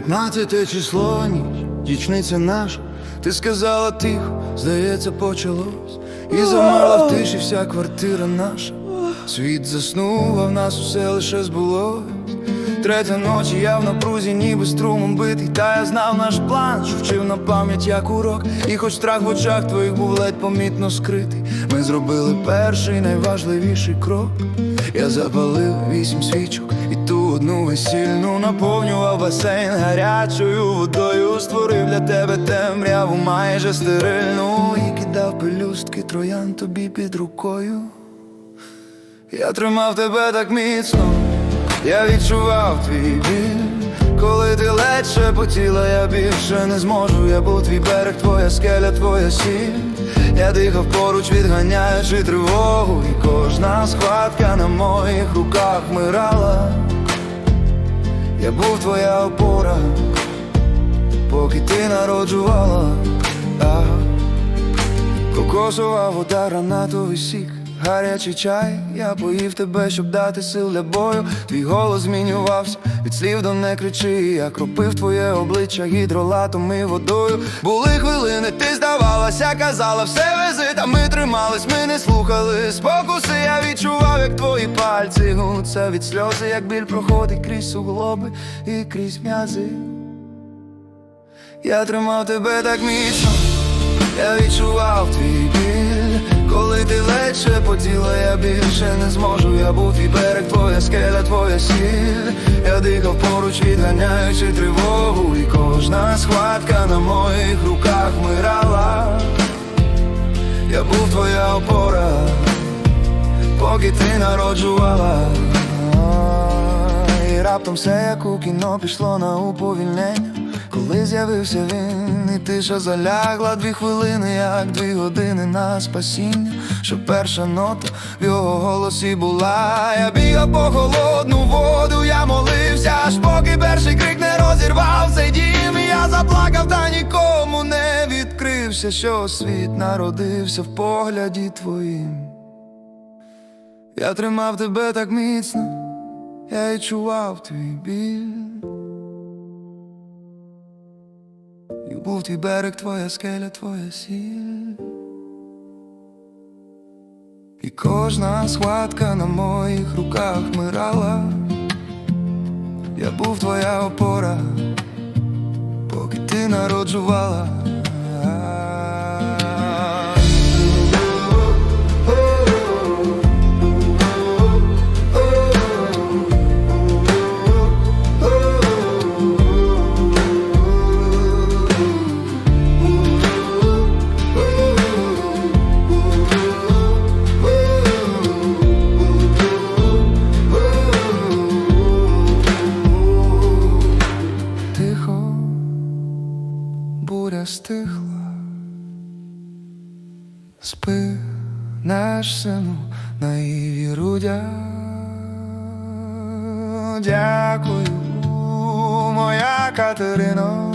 П'ятнадцяте число ніч, дічниця наша, ти сказала тихо, здається, почалось, і замерла в тиші вся квартира наша. Світ заснув, а в нас усе лише збулось. Третя ночі я в напрузі, ніби струмом битий, та я знав наш план, що вчив на пам'ять як урок. І хоч страх в очах твоїх був ледь помітно скритий, ми зробили перший найважливіший крок. Я запалив вісім свічок і ту одну весільну наповнював басейн гарячою водою. Створив для тебе темряву майже стерильну і кидав пелюстки троян тобі під рукою. Я тримав тебе так міцно, я відчував твій біль. Коли ти ледь шепотіла, я більше не зможу. Я був твій берег, твоя скеля, твоя сіль. Я дихав поруч, відганяючи тривогу, і кожна схватка на моїх руках мирала. Я був твоя опора, поки ти народжувала. А, Кокосова вода, гранатовий сік, гарячий чай, я поїв тебе, щоб дати сил для бою. Твій голос змінювався, від слів до не кричи. Я кропив твоє обличчя гідролатом і водою. Були хвилини, ти здавалася, казала, все вези, та ми тримались, ми не слухали спокуси. Я відчував, як твої пальці гнуться від сльози, як біль проходить крізь суглоби і крізь м'язи. Я тримав тебе так міцно. Я відчував твій біль, коли ти ледь шепотіла, я більше не зможу. Я був твій берег, твоя скеля, твоя сіль. Я дихав поруч, відганяючи тривогу, і кожна схватка на моїх руках мирала. Я був твоя опора, поки ти народжувала. І раптом все як у кіно пішло на уповільнення. Коли з'явився він, і тиша залягла дві хвилини, як дві години на спасіння. Що перша нота в його голосі була. Я бігав по холодну воду, я молився, аж поки перший крик не розірвав цей дім. І Я заплакав, та нікому не відкрився, що світ народився в погляді твоїм. Я тримав тебе так міцно, я відчував твій біль. І був твій берег, твоя скеля, твоя сіль. І кожна схватка на моїх руках мирала. Я був твоя опора, поки ти народжувала. Буря спи, наш сину, на її рудя. Дякую, моя Катерино,